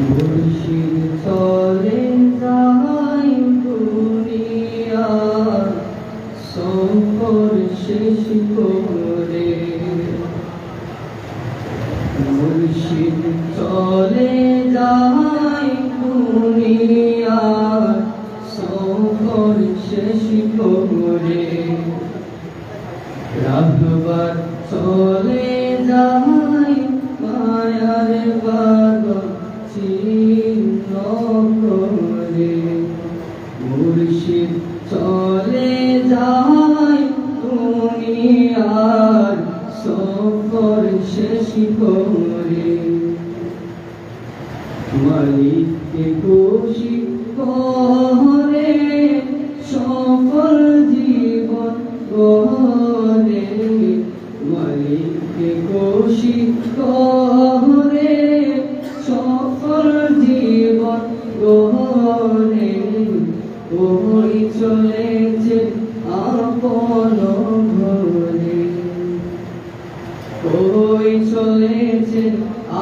মুর্শিদ চলে যাই দুনিয়া করে শেষ করে মালিককে খুশি করে সফল জীবন গরে মালিককে খুশি করে সফল জীবন গরে ওই চলেছে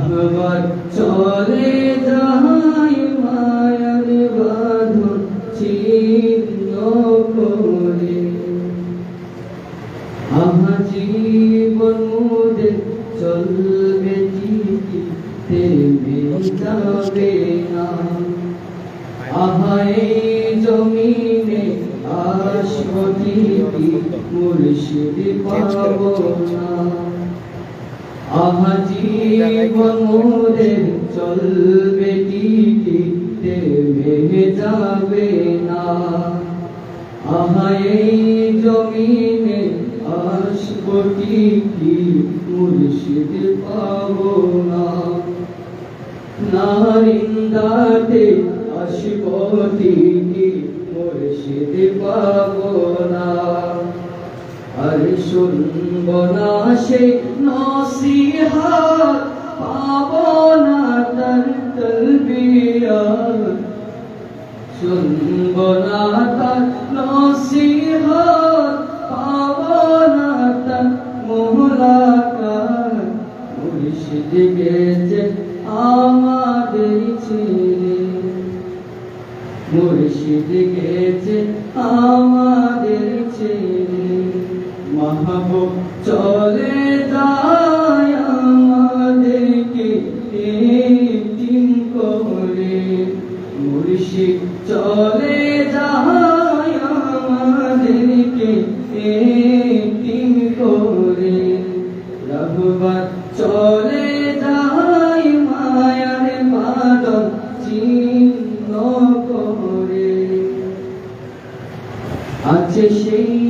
রাহবার চলে যায় মায়ার বাঁধন ছিন্ন করে। আহা জীবন মোদের চলবে থেমে যাবে না। আহাই জমিনে আশপতি মুর্শিদ পাব না। আহা জীবন মোদের চলবে টিকি থেমে যাবে না। আহাই জমিনে আশপতি মুর্শিদ পাব না। নারিন্দাতে আশিপতি মুর্শিদ পাবো না। আর শুনব না সে নসিহাত পাবো না তার তলবিয়া শুনব না তার নসিহাত পাবো না তার মোহলাকাত। মুর্শিদ গেছে আমাদের ছেড়ে মুর্শিদ গেছে আমাদের মাহবুব চলে যায় আমাদেরকে একদিন করে। মুর্শিদ, চলে যায় আমাদেরকে একদিন করে। রঘুবার চলে যায় মায়ার বাদল চিহ্ন করে। আছে সেই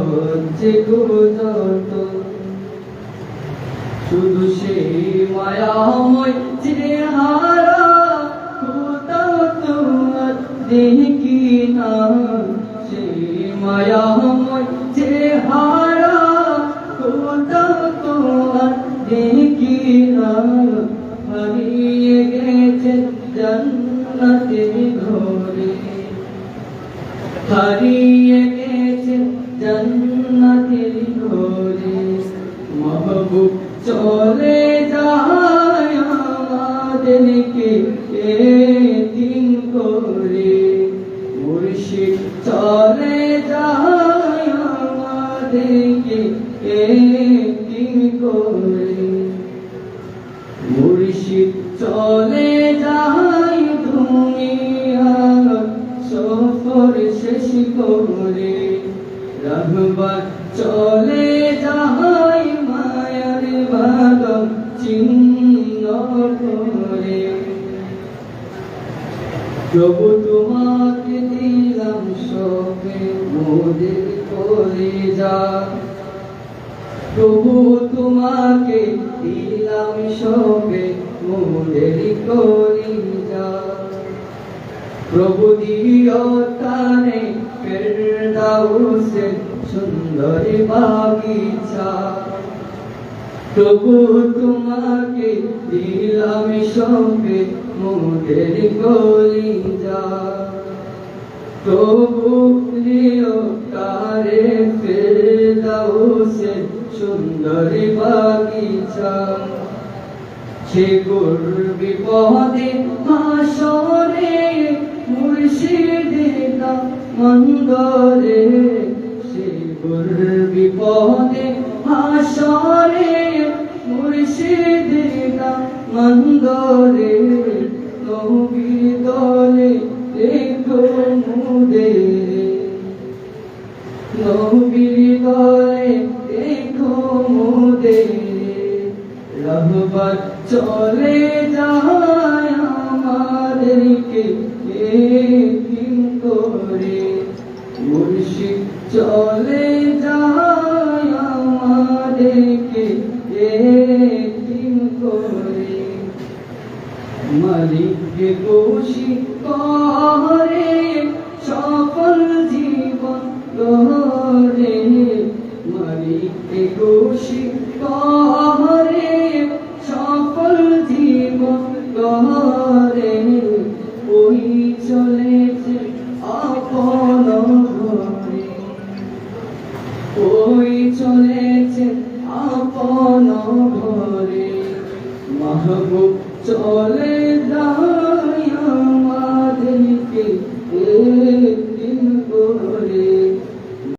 হচ্ছে গুজত শুধু সেই মায়াময় চেহারা কোথাও তোমার দেখি না সেই মায়াময় চলে যায় আমাদেরকে একটি করে। মুর্শিদ চলে যাই তুমি সফর শেষ করে। রহবার চলে প্রভু তোমাকে দিলাম সবে মোদের করে যা। প্রভু তোমাকে দিলাম সবে মোদের করে যা। প্রভু দিও তারে ফেরদাউসে সুন্দর বাগিচা। প্রভু তোমাকে দিলাম সবে মোদের গলি যা প্রভু প্রিয় তারে ফেরদাউসে সুন্দর বাগিচা। সে করবি পদে হাসরে, মুর্শিদে না মন্দরে। সে করবি পদে হাসরে মুর্শিদে না মন্দরে নবী দলে দেখো মুদের নবীর দলে দেখো মোদের রহবত চলে যায় আমাদেরকে এতিম করে। মুর্শিদ চলে যায় আমাদেরকে এতিম করে মালিককে খুশি করে সফল জীবন গরে মালিককে খুশি করে ওই চলেছে আপন ঘরে। মাহবুব চলে যা